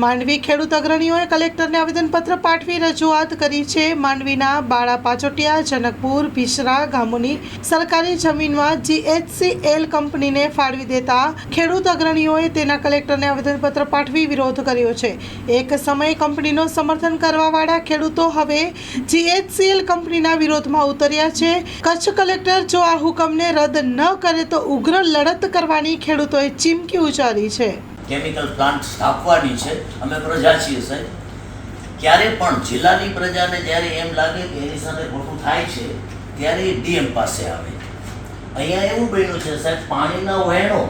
માંડવી ખેડૂત અગ્રણીઓએ કલેક્ટરને આવેદનપત્ર પાઠવી રજૂઆત કરી છે. માંડવીના બાળા પાચોટિયા, જનકપુર, ભીસરા ગામોની સરકારી જમીનમાં જીએચસીએલ કંપનીને ફાળવી દેતા ખેડૂત અગ્રણીઓએ તેના કલેક્ટરને આવેદનપત્ર પાઠવી વિરોધ કર્યો છે. એક સમયે કંપનીનો સમર્થન કરવાવાળા ખેડૂતો હવે જીએચસીએલ કંપનીના વિરોધમાં ઉતર્યા છે. કચ્છ કલેક્ટર જો આ હુકમને રદ ન કરે તો ઉગ્ર લડત કરવાની ખેડૂતોએ ચીમકી ઉચ્ચારી છે. કેમિકલ પ્લાન્ટ સ્થાપવાની છે. અમે પ્રજા છીએ સાહેબ. ક્યારે પણ જિલ્લાની પ્રજાને જ્યારે એમ લાગે કે એની સાથે ખોટું થાય છે, ત્યારે એ ડીએમ પાસે આવે. અહીંયા એવું બન્યું છે સાહેબ, પાણીના વહેણો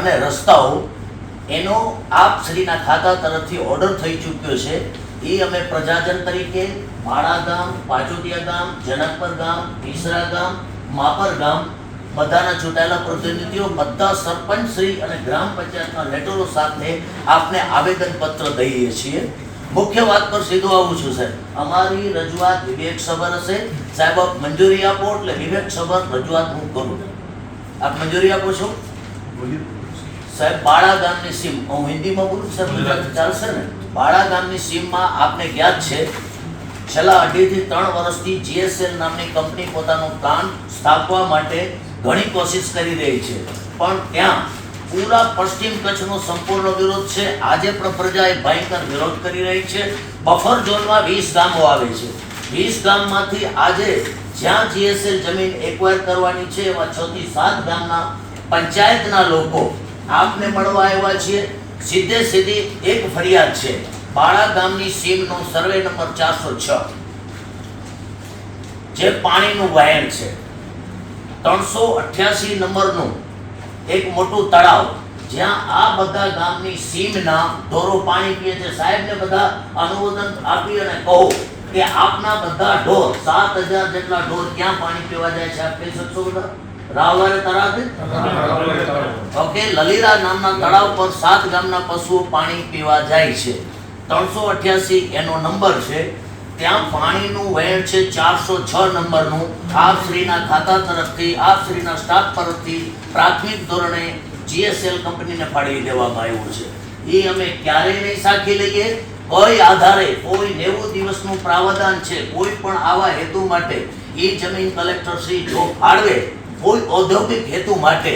અને રસ્તાઓ, એનો આપ શ્રીના ખાતા તરફથી ઓર્ડર થઈ ચૂક્યો છે. એ અમે પ્રજાજન તરીકે ભાડા ગામ, પાચોટિયા ગામ, જનકપર ગામ, ઈસરા ગામ, માપર ગામ બધાના ચૂંટાયેલા પ્રતિનિધિઓ બધા સરપંચ શ્રી અને ગ્રામ પંચાયતના લેટરો સાથે આપને આવેદનપત્ર દઈએ છીએ. મુખ્ય વાત પર સીધું આવું છું સાહેબ. અમારી રજૂઆત વિવેક સભર હશે. સાહેબ આપ મંજૂરી આપો એટલે વિવેક સભર રજૂઆત હું કરું. આપ મંજૂરી આપો છો? સાહેબ બાળા ગામની સીમ. હું હિન્દીમાં બોલું સાહેબ? ગુજરાતી ચાલશે ને? બાળા ગામની સીમમાં આપને જ્ઞાત છે છેલ્લા અઢીથી ત્રણ વર્ષથી જીએસએલ નામની કંપની પોતાનો પ્લાન્ટ સ્થાપવા માટે ઘણી કોશિશ કરી રહી છે. પણ ત્યાં પૂરા પશ્ચિમ કચ્છનો સંપૂર્ણ વિરોધ છે. આજે પણ પ્રજા એ ભયંકર વિરોધ કરી રહી છે. બફર ઝોનમાં વીસ ગામો આવે છે. વીસ ગામમાંથી આજે જ્યાં જીએસએલ જમીન એક્વાયર કરવાની છે, એવા છ થી સાત ગામના પંચાયતના લોકો આપને મળવા આવ્યા છીએ. સીધે સીધી એક ફરિયાદ છે. બાળા ગામની સીમનો સર્વે નંબર ચારસો છ. જે પાણીનું વહેણ છે. ત્રણસો અઠ્યાસી નંબરનું એક મોટું તળાવ, જ્યાં આ બધા ગામની સીમના ઢોરો પાણી પીએ છે. સાહેબને બધા અનુમોદન આપી અને કહો કે આપના બધા ઢોર, સાત હજાર જેટલા ઢોર ક્યાં પાણી પીવા જાય છે? આપ કહી શકશો બધા? રાવવારે તળાવ ઓકે, લલીરા નામના તળાવ પર સાત ગામના પશુઓ પાણી પીવા જાય છે. ત્રણસો અઠ્યાસી એનો નંબર છે. ત્યાં પાણીનું વહેણ છે ચારસો છ નંબરનું. આપ શ્રીના ખાતા તરફથી, આપ શ્રીના સ્ટાફ તરફથી પ્રાથમિક ધોરણે જીએસએલ કંપનીને ફાળવી દેવામાં આવ્યું છે. એ અમે ક્યારેય નહીં સાખી લઈએ. કોઈ આધારે કોઈ નેવું દિવસનું પ્રાવધાન છે, કોઈ પણ આવા હેતુ માટે એ જમીન કલેક્ટર શ્રી જો ફાળવે કોઈ ઔદ્યોગિક હેતુ માટે,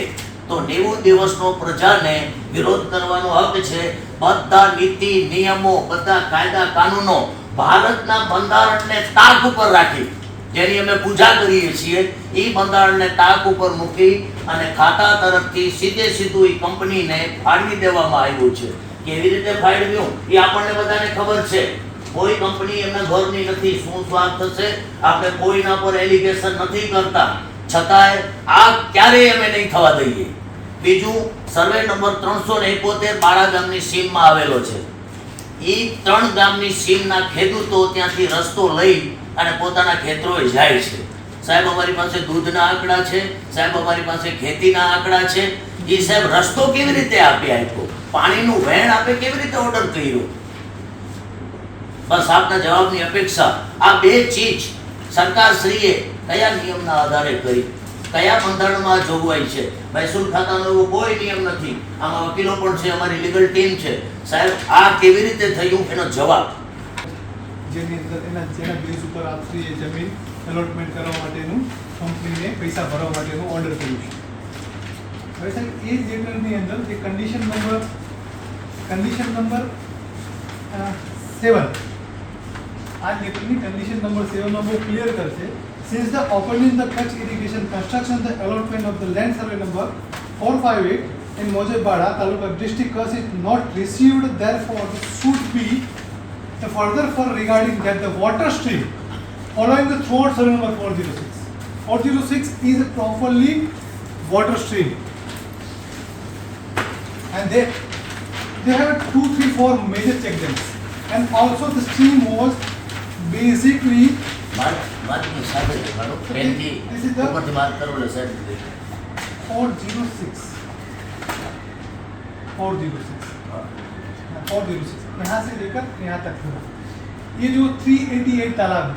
તો નેવું દિવસનો પ્રજાને વિરોધ કરવાનો હક છે. બધા નીતિ, નિયમો, બધા કાયદા, કાનૂનો ભારતના બંધારણને તાક ઉપર રાખી, જેની અમે પૂજા કરીએ છીએ, એ બંધારણને તાક ઉપર મૂકી અને ખાતા તરફથી સીધે સીધું એ કંપનીને ફાળવી દેવામાં આવ્યું છે. કેવી રીતે ફાળવ્યું? એ આપણને બધાને ખબર છે. કોઈ કંપની એમના ઘરની નથી, શું સ્વાર્થ થશે? આપણે કોઈના પર એલિગેશન નથી કરતા. છતાંય આ ક્યારેય અમે નહીં થવા દઈએ. બીજું, સર્વે નંબર ત્રણસો ને એકોતેર બાળા ગામની સીમમાં આવેલો છે. એ ત્રણ ગામની સીમના ખેડૂતો ત્યાંથી રસ્તો લઈ અને પોતાના ખેતરોએ જાય છે. સાહેબ, અમારી પાસે દૂધના આંકડા છે, સાહેબ, અમારી પાસે ખેતીના આંકડા છે. એ સાહેબ રસ્તો કેવી રીતે આપી આપ્યો? પાણીનું વહેણ આપે કેવી રીતે ઓર્ડર કર્યો? બસ આપના જવાબની અપેક્ષા. આ બે ચીજ સરકારશ્રીએ કયા નિયમના આધારે કરી? કયા બંધારણમાં જોગવાઈ છે? મહેસૂલ ખાતાનો એવો કોઈ નિયમ નથી. આમાં વકીલો પણ છે, અમારી લીગલ ટીમ છે. સાહેબ, આ કેવી રીતે થયું? એનો જવાબ. જેની અંદર એના જેના બેઝ ઉપર આપશ્રીએ જમીન એલોટમેન્ટ કરવા માટેનું કંપનીને પૈસા ભરવા માટેનું ઓર્ડર કર્યું છે. હવે સાહેબ, એ લેટરની અંદર જે condition number condition number seven આ લેટરની કન્ડિશન નંબર સેવનમાં બહુ ક્લિયર કરશે. Since the opening the catch irrigation construction, the allotment of the land survey number 458 in Mojebada, Taluka district Kutch is not received, therefore it should be the further for regarding that the water stream following the third survey number 406. 406 is a properly water stream and they they have two, three, four major check dams and also the stream was basically માર મારી સાથે મારો પેનથી This is the- ઉપરથી mark કરો એટલે સાહેબ 406. 406. Four zero six यहाँ से लेकर यहाँ तक पूरा ये जो थ्री एटी एट तालाब है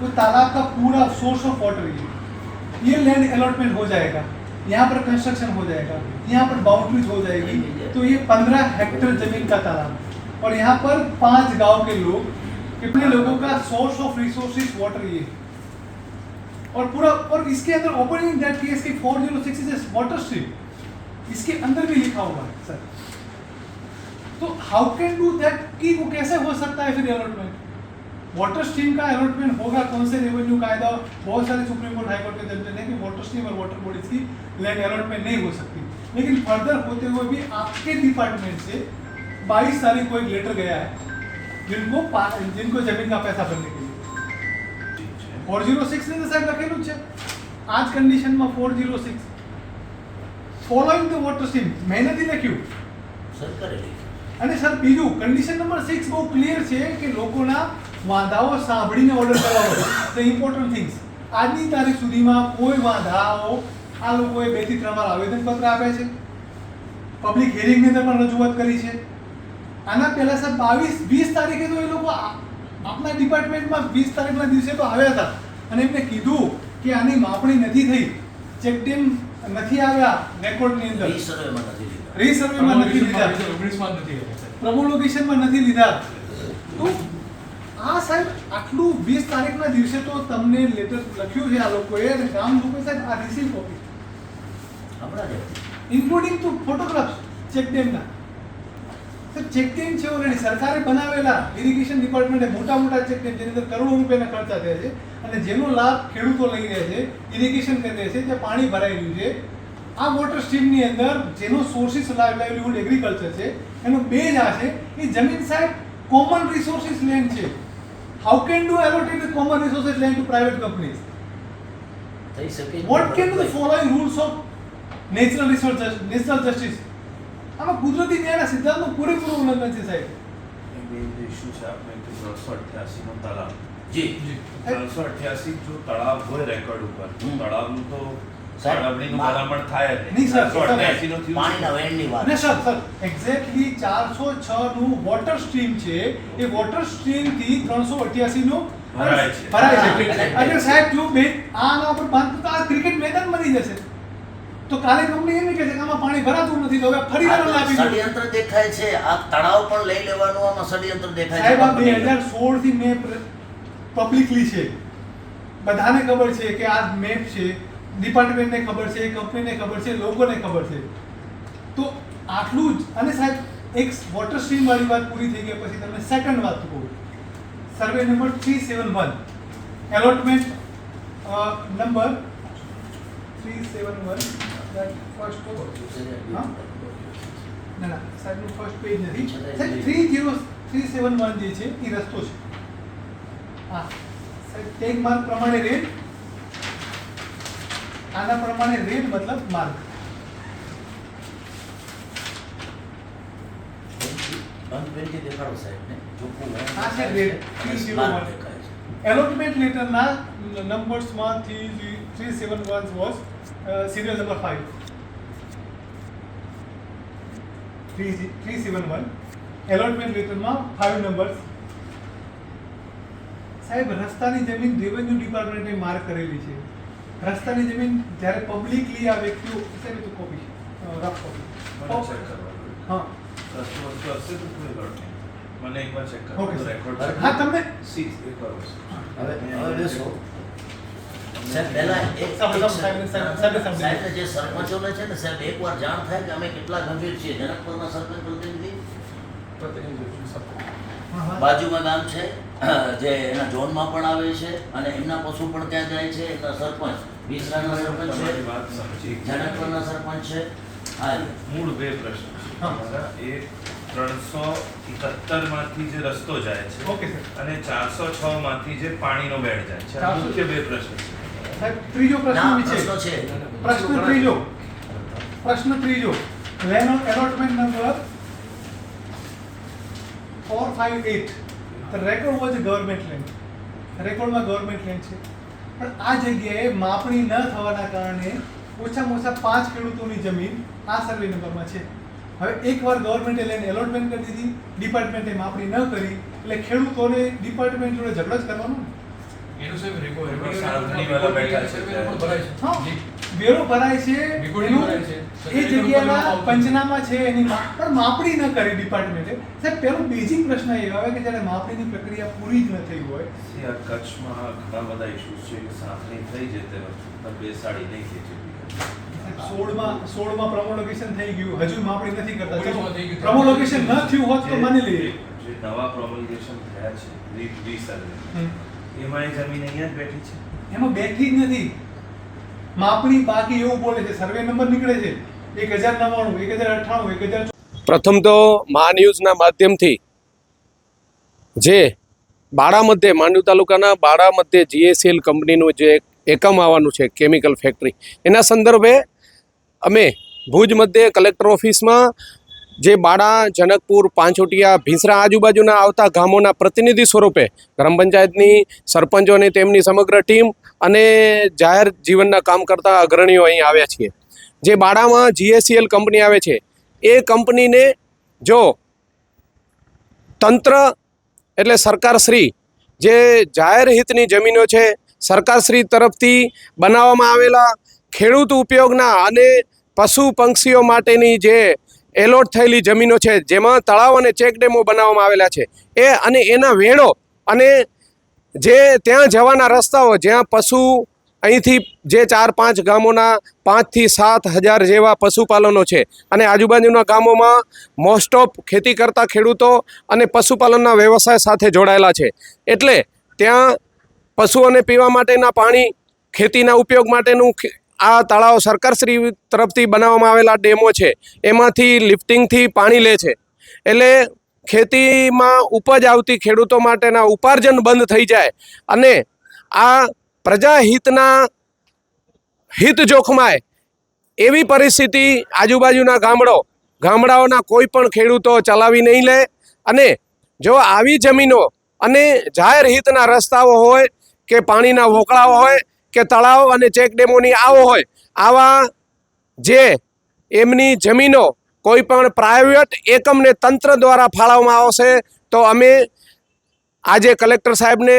वो तालाब का पूरा सोर्स ऑफ वाटर ये ये लैंड अलॉटमेंट हो जाएगा यहाँ पर कंस्ट्रक्शन हो जाएगा यहाँ पर बाउंड्रीज हो जाएगी तो ये पंद्रह हेक्टेयर जमीन का तालाब है और यहाँ पर पांच गांव के लोग कितने लोगों का सोर्स ऑफ़ रिसोर्सेज वाटर ये। और पूरा, और इसके अंदर ओपनिंग दैट केस की 406 इज़ वाटर स्ट्रीम इसके अंदर भी लिखा हुआ है सर तो हाउ कैन डू दैट कि वो कैसे हो सकता है फिर अलॉटमेंट वाटर स्ट्रीम का अलॉटमेंट होगा कौन से रेवेन्यू कायदा? बहुत सारे सुप्रीम कोर्ट हाई कोर्ट के जजमेंट है कि वाटर स्ट्रीम और वाटर बॉडीज की लैंड अलॉटमेंट नहीं हो सकती। लेकिन फर्दर होते हुए भी आपके डिपार्टमेंट से 22 तारीख को एक लेटर गया है। जिनको पा- जिनको जमीन का पैसा भरने के लिए ફોર ઝીરો સિક્સ ની સાહેબ લખેલું જ છે આ જ કન્ડિશનમાં four zero six following the water stream મેં નથી લખ્યું સરકારે લખ્યું અને સર બીજું કન્ડિશન નંબર સિક્સ બહુ ક્લિયર છે કે લોકોના વાંધાઓ સાંભળીને ઓર્ડર કરવાનો ધ ઇમ્પોર્ટન્ટ થિંગ્સ આજની તારીખ સુધીમાં કોઈ વાંધાઓ આ લોકોએ બે થી ત્રણ વાર આવેદનપત્ર આપ્યા છે પબ્લિક હિયરિંગની અંદર પણ રજૂઆત કરી છે આના પહેલા સર બાવીસ વીસ તારીખે તો એ લોકો આપણા આપના ડિપાર્ટમેન્ટમાં વીસ તારીખના દિવસે તો આવ્યા હતા. અને એમને કીધું કે આની માપણી નથી થઈ. ચેક ડેમ નથી આવ્યા રેકોર્ડની અંદર. રીસર્વેમાં નથી લીધા. સાહેબ. પ્રમોલોકેશનમાં નથી લીધા. તો આ સાહેબ આટલું વીસ તારીખના દિવસે તો તમને લેટર લખ્યું છે આ લોકોએ અને ગામ લોકોએ સાહેબ આ receive copy including two photographs check ડેમના સાહેબ ચેક ડેમ છે ઓલરેડી સરકારે બનાવેલા ઇરિગેશન ડિપાર્ટમેન્ટે મોટા મોટા ચેક ડેમ જેની અંદર કરોડો રૂપિયાના ખર્ચા થયા છે અને જેનો લાભ ખેડૂતો લઈ રહ્યા છે ઇરિગેશન કરી રહ્યા છે જ્યાં પાણી ભરાઈ રહ્યું છે. આ વોટર સ્ટ્રીમની અંદર જેનો સોર્સિસ લાઇવલીહુડ એગ્રીકલ્ચર છે એનો બેઝ આ છે. એ જમીન સાહેબ કોમન રિસોર્સિસ લેન્ડ છે. How can do allotted common resources land to private companies થઈ શકે. What can. The following rules of natural resource national justice આમાં કુદરતી ન્યાયના સિદ્ધાંતનું પૂરેપૂરું ઉલ્લંઘન છે સાહેબ. ઇશ્યુ છે આપણે કે ત્રણસો અઠ્યાસી નો તળાવ. જી. ત્રણસો અઠ્યાસી જો તળાવ હોય રેકોર્ડ ઉપર. તળાવનું તો ચારસો છ નું વોટર સ્ટ્રીમ છે. એ વોટર સ્ટ્રીમથી ત્રણસો અઠ્યાસી નું ભરાય છે. સાહેબ જો બે આના ઉપર બાંધતું આ ક્રિકેટ મેદાન બની જશે તો કાલે કંપની એમ કહે છે કે આમાં પાણી ભરાતું નથી તો હવે ફરી વાર લાવી ષડયંત્ર દેખાય છે આ તળાવ પણ લઈ લેવાનું આમાં ષડયંત્ર દેખાય છે સાહેબ બે હજાર સોળથી મેપ પબ્લિકલી છે. બધાને ખબર છે કે આ મેપ છે ડિપાર્ટમેન્ટને ખબર છે કંપનીને ખબર છે લોકોને ખબર છે. તો આટલું જ. અને સાહેબ એક વોટર સ્ટ્રીમ વાળી વાત પૂરી થઈ ગયા પછી તમને સેકન્ડ વાત કહું. Survey number three seven one allotment number three seven one first હા? ના ના સાહેબનું ફર્સ્ટ પેજ નથી સાહેબ three zero three seven one જે છે એ રસ્તો છે હા સાહેબ ટેગ માર્ક પ્રમાણે રેડ આના પ્રમાણે રેડ મતલબ માર્ક વન દેખાડો સાહેબને ચોખ્ખું વેણ આ છે દેખાય રેડ. છે અને 301. સ્માર્ટ દેખાય છે એલોટમેન્ટ લેટરના નંબર્સમાં three three seven one was allotment લેટરમાં five numbers સાહેબ રસ્તાની જમીન રેવન્યુ ડિપાર્ટમેન્ટે માર્ક કરેલી છે. રસ્તાની જમીન જ્યારે પબ્લિકલી આ વ્યક્તિઓ સાહેબ તો કોપી રફ મને કોપી હા. એકવાર હા તમને? સી કરો હવે હવે બેસો. સાહેબ પહેલા એક સાહેબ, એક સાહેબ, સાહેબ, સાહેબ, સાહેબ. સાહેબને જે સરપંચોને છે ને સાહેબ એકવાર જાણ થાય કે અમે કેટલા ગંભીર છીએ. જનકપુરના સરપંચ પ્રતિનિધિ હા હા બાજુમાં ગામ છે જે એના ઝોનમાં પણ આવે છે અને એમના પશુ પણ ત્યાં જાય છે. એમના સરપંચ વિસરાના સરપંચ છે જનકપુરના સરપંચ છે. હા મૂળ બે પ્રશ્ન. એક ત્રણસો એકાત્તરમાંથી જે રસ્તો જાય છે ઓકે અને ચારસો છ માંથી જે પાણીનો બેડ જાય છે. મુખ્ય બે પ્રશ્ન છે. સાહેબ ત્રીજો પ્રશ્ન છે. પ્રશ્ન ત્રીજો. પ્રશ્ન ત્રીજો. Land allotment number four five at the record was government land રેકોર્ડમાં ગવર્મેન્ટ લેન્ડ છે. પણ આ જગ્યાએ માપણી ન થવાના કારણે ઓછામાં ઓછા પાંચ ખેડૂતોની જમીન આ સર્વે નંબરમાં છે. હવે એકવાર ગવર્મેન્ટે લઈને એલોટમેન્ટ કરી દીધી ડિપાર્ટમેન્ટે માપણી ન કરી એટલે ખેડૂતોને ડિપાર્ટમેન્ટ જોડે ઝઘડો જ કરવાનો ને. એનું સાહેબ વાળા બેઠા છે. વેરો ભરાય છે. એ જગ્યાના પંચનામા છે એની પણ માપણી ન કરી ડિપાર્ટમેન્ટે સાહેબ પેલો બેઝિક પ્રશ્ન એ આવે કે જ્યારે માપણીની પ્રક્રિયા પૂરી જ ન થઈ હોય આ કચ્છમાં ઘણા બધા ઇશ્યુઝ છે કે સાંકળી થઈ જાય વખતે બેસાડી નહીં ખેંચી સોળમાં સોળમાં પ્રમોલોકેશન થઈ ગયું. હજુ માપણી નથી કરતા. પ્રમોલોકેશન ન થયું હોત તો માની લઈએ. જે નવા પ્રોમોલોકેશન થયા છે રી. એમાં એ જમીન અહીંયા જ બેઠી છે. એમાં બેઠી જ નથી. માપણી બાકી એવું બોલે છે. સર્વે નંબર નીકળે છે. એક હજાર નવ્વાણું એક હજાર અઠ્ઠાણું એક હજાર પ્રથમ તો મા ન્યૂઝના માધ્યમથી જે બાળા મધ્યે માંડવી તાલુકાના બાળા મધ્યે જીએસએલ કંપનીનું જે એકમ આવવાનું છે કેમિકલ ફેક્ટરી એના સંદર્ભે અમે ભુજ મધ્યે કલેક્ટર ઓફિસમાં જે બાળા જનકપુર પાંચોટિયા ભીંસરા આજુબાજુના આવતા ગામોના પ્રતિનિધિ સ્વરૂપે ગ્રામ પંચાયતની સરપંચો અને તેમની સમગ્ર ટીમ અને જાહેર જીવનના કામ કરતા અગ્રણીઓ અહીં આવ્યા છીએ. જે બાળામાં જીએસસીએલ કંપની આવે છે, એ કંપનીને જો તંત્ર એટલે સરકારશ્રી જે જાહેર હિતની જમીનો છે, સરકારશ્રી તરફથી બનાવવામાં આવેલા ખેડૂત ઉપયોગના અને પશુ પંક્ષીઓ માટેની જે એલોટ થયેલી જમીનો છે, જેમાં તળાવ અને ચેકડેમો બનાવવામાં આવેલા છે. એ અને એના વેણો અને જે ત્યાં જવાના રસ્તાઓ, જ્યાં પશુ અહીંથી જે ચાર પાંચ ગામોના પાંચથી સાત હજાર જેવા પશુપાલનો છે. અને આજુબાજુના ગામોમાં મોસ્ટ ઓફ ખેતી કરતા ખેડૂતો અને પશુપાલનના વ્યવસાય સાથે જોડાયેલા છે. એટલે ત્યાં પશુઓને પીવા માટેના પાણી, ખેતીના ઉપયોગ માટેનું આ તળાવ સરકારશ્રી તરફથી બનાવવામાં આવેલા ડેમો છે. એમાંથી લિફ્ટિંગથી પાણી લે છે. એટલે ખેતીમાં ઉપજ આવતી ખેડૂતો માટેના ઉપાર્જન બંધ થઈ જાય અને આ પ્રજાહિતના હિત જોખમાય એવી પરિસ્થિતિ આજુબાજુના ગામડો, ગામડાઓના કોઈ પણ ખેડૂતો ચલાવી નહીં લે અને જો આવી જમીનો અને જાહેર હિતના રસ્તાઓ હોય કે પાણીના વોકળાઓ હોય કે તળાવ અને ચેક ડેમોની આવો હોય, આવા જે એમની જમીનો કોઈ પણ પ્રાઇવેટ એકમને તંત્ર દ્વારા ફાળવવામાં આવશે, તો અમે આજે કલેક્ટર સાહેબને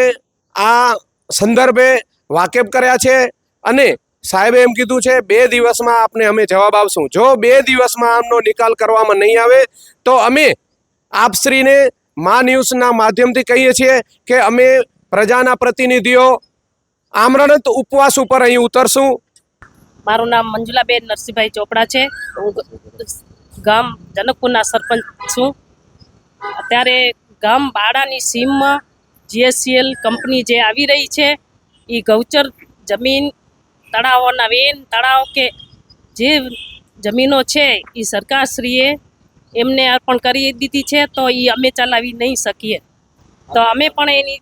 આ સંદર્ભે વાકેફ કર્યા છે અને સાહેબે એમ કીધું છે, બે દિવસમાં આપને અમે જવાબ આપશું. જો બે દિવસમાં આમનો નિકાલ કરવામાં નહીં આવે, તો અમે આપશ્રીને મા ન્યૂઝના માધ્યમથી કહીએ છીએ કે અમે પ્રજાના પ્રતિનિધિઓ આમરણત ઉપવાસ ઉપર અહીં ઉતરશું. મારું નામ મંજુલાબેન નરસિંહભાઈ ચોપડા છે. હું ગામ જનકપુરના સરપંચ છું. અત્યારે ગામ બાડાની સીમમાં જીએસસીએલ કંપની જે આવી રહી છે એ ગૌચર જમીન, તળાવોના વેન, તળાવ કે જે જમીનો છે એ સરકારશ્રીએ એમને અર્પણ કરી દીધી છે, તો એ અમે ચલાવી નહીં શકીએ. તો અમે પણ એની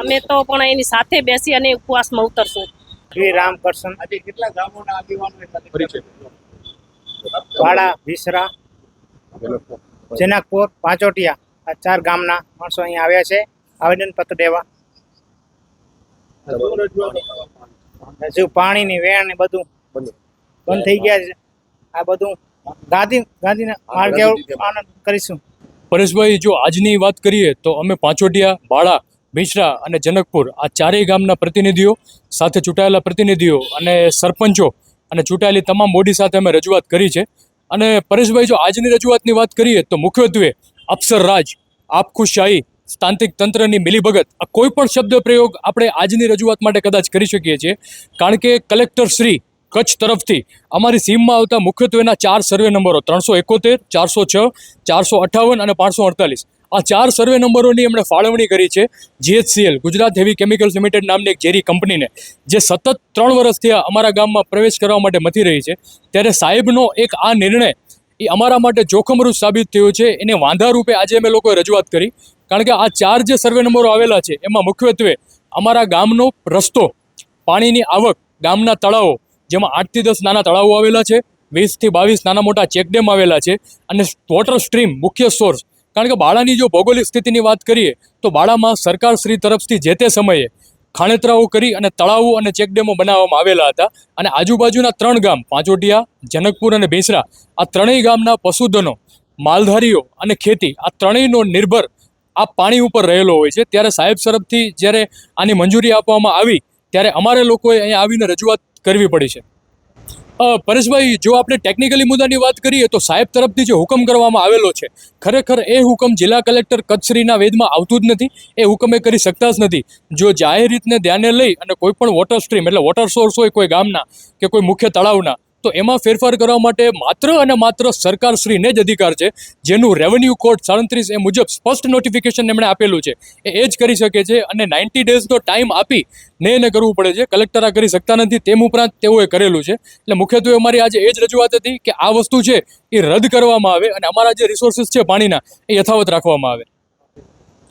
અમે તો પણ એની સાથે બેસી અને ઉપવાસમાં ઉતરશું. શ્રી રામકૃષ્ણ આજે કેટલા ગામોના આગેવાનો વાડા વિસરા જનકપુર પાંચોટિયા. આ ચાર ગામના માણસો અહીંયા આવ્યા છે. આવેદન પત્ર દેવા. હજુ પાણીની વેણ ને બધું બંધ થઈ ગયા છે. આ બધું ગાંધી ગાંધીના માર્ગે આનંદ કરીશું. પરેશભાઈ જો આજની વાત કરીએ તો અમે પાંચોટિયા બાળા ભીંસરા અને જનકપુર આ ચારેય ગામના પ્રતિનિધિઓ સાથે ચૂંટાયેલા પ્રતિનિધિઓ અને સરપંચો અને ચૂંટાયેલી તમામ બોડી સાથે અમે રજૂઆત કરી છે. અને પરેશભાઈ, જો આજની રજૂઆતની વાત કરીએ તો મુખ્યત્વે અપ્સર રાજ, આપખુશાહી, તાંત્રિક તંત્રની મિલીભગત આ કોઈ પણ શબ્દ પ્રયોગ આપણે આજની રજૂઆત માટે કદાચ કરી શકીએ છીએ. કારણ કે કલેક્ટર શ્રી કચ્છ તરફથી અમારી સીમમાં આવતા મુખ્યત્વેના ચાર સર્વે નંબરો ત્રણસો એકોતેર, ચારસો છ, ચારસો અઠ્ઠાવન અને પાંચસો અડતાલીસ. આ ચાર સર્વે નંબરોની એમણે ફાળવણી કરી છે. GHCL Gujarat heavy chemicals limited નામની એક ઝેરી કંપનીને, જે સતત ત્રણ વર્ષથી અમારા ગામમાં પ્રવેશ કરવા માટે મથી રહી છે. ત્યારે સાહેબનો એક આ નિર્ણય, એ અમારા માટે જોખમરૂપ સાબિત થયો છે. એને વાંધા રૂપે આજે અમે લોકોએ રજૂઆત કરી. કારણ કે આ ચાર જે સર્વે નંબરો આવેલા છે, એમાં મુખ્યત્વે અમારા ગામનો રસ્તો, પાણીની આવક, ગામના તળાવો, જેમાં આઠથી દસ નાના તળાવો આવેલા છે વીસથી બાવીસ નાના મોટા ચેકડેમ આવેલા છે, અને વોટર સ્ટ્રીમ મુખ્ય સોર્સ કારણ કે બાળાની જો ભૌગોલિક સ્થિતિની વાત કરીએ, તો બાળામાં સરકાર શ્રી તરફથી જે તે સમયે ખાણેતરાઓ કરી અને તળાવો અને ચેકડેમો બનાવવામાં આવેલા હતા. અને આજુબાજુના ત્રણ ગામ, પાંચોટિયા, જનકપુર અને ભેંસરા આ ત્રણેય ગામના પશુધનો, માલધારીઓ અને ખેતી, આ ત્રણેયનો નિર્ભર આ પાણી ઉપર રહેલો હોય છે. ત્યારે સાહેબ તરફથી જ્યારે આની મંજૂરી આપવામાં આવી, ત્યારે અમારે લોકોએ અહીંયા આવીને રજૂઆત કરવી પડી છે. પરેશભાઈ, જો આપણે ટેકનિકલી મુદ્દાની વાત કરીએ તો સાહેબ તરફથી જે હુકમ કરવામાં આવેલો છે, ખરેખર એ હુકમ જિલ્લા કલેક્ટર કચ્છશ્રીના વેદમાં આવતું જ નથી, એ હુકમ એ કરી શકતા જ નથી. જો જાહેર રીતને ધ્યાને લઈ અને કોઈ પણ વોટર સ્ટ્રીમ એટલે વોટર સોર્સ હોય કોઈ ગામના કે કોઈ મુખ્ય તળાવના તો એમાં ફેરફાર કરવા માટે માત્ર અને માત્ર સરકારશ્રીને જ અધિકાર છે, જેનું રેવન્યુ કોડ સાડત્રીસ એ મુજબ સ્પષ્ટ નોટિફિકેશન એમણે આપેલું છે. એ એ જ કરી શકે છે અને નાઇન્ટી ડેઝનો ટાઈમ આપી ને એને કરવું પડે છે. કલેક્ટર આ કરી શકતા નથી, તેમ ઉપરાંત તેઓએ કરેલું છે. એટલે મુખ્યત્વે અમારી આજે એ જ રજૂઆત હતી કે આ વસ્તુ છે એ રદ કરવામાં આવે અને અમારા જે રિસોર્સિસ છે પાણીના એ યથાવત રાખવામાં આવે.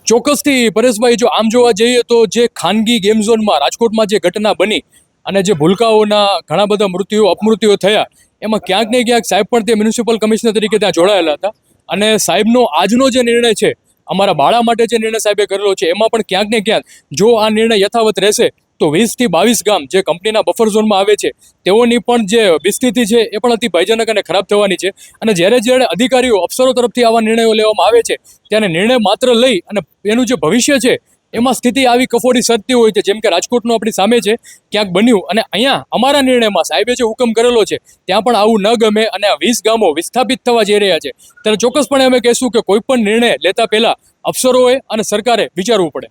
ચોક્કસથી પરેશભાઈ, જો આમ જોવા જઈએ તો જે ખાનગી ગેમ ઝોનમાં રાજકોટમાં જે ઘટના બની અને જે ભૂલકાઓના ઘણા બધા મૃત્યુઓ, અપમૃત્યુઓ થયા, એમાં ક્યાંક ને ક્યાંક સાહેબ પણ તે મ્યુનિસિપલ કમિશનર તરીકે ત્યાં જોડાયેલા હતા. અને સાહેબનો આજનો જે નિર્ણય છે, અમારા બાળા માટે જે નિર્ણય સાહેબે કરેલો છે, એમાં પણ ક્યાંક ને ક્યાંક જો આ નિર્ણય યથાવત રહેશે, તો વીસથી બાવીસ ગામ જે કંપનીના બફર ઝોનમાં આવે છે, તેઓની પણ જે વિસ્તૃતિ છે, એ પણ અતિ ભયજનક અને ખરાબ થવાની છે. અને જ્યારે જ્યારે અધિકારીઓ અફસરો તરફથી આવા નિર્ણયો લેવામાં આવે છે, ત્યારે નિર્ણય માત્ર લઈ અને એનું જે ભવિષ્ય છે એમાં સ્થિતિ આવી કફોડી સરતી હોય છે. જેમ કે રાજકોટનું આપણી સામે છે, ક્યાંક બન્યું. અને અહીંયા અમારા નિર્ણયમાં સાહેબે જે હુકમ કરેલો છે, ત્યાં પણ આવું ન ગમે અને વીસ ગામો વિસ્થાપિત થવા જઈ રહ્યા છે. ત્યારે ચોક્કસપણે અમે કહેશું કે કોઈ પણ નિર્ણય લેતા પહેલાં અફસરોએ અને સરકારે વિચારવું પડે.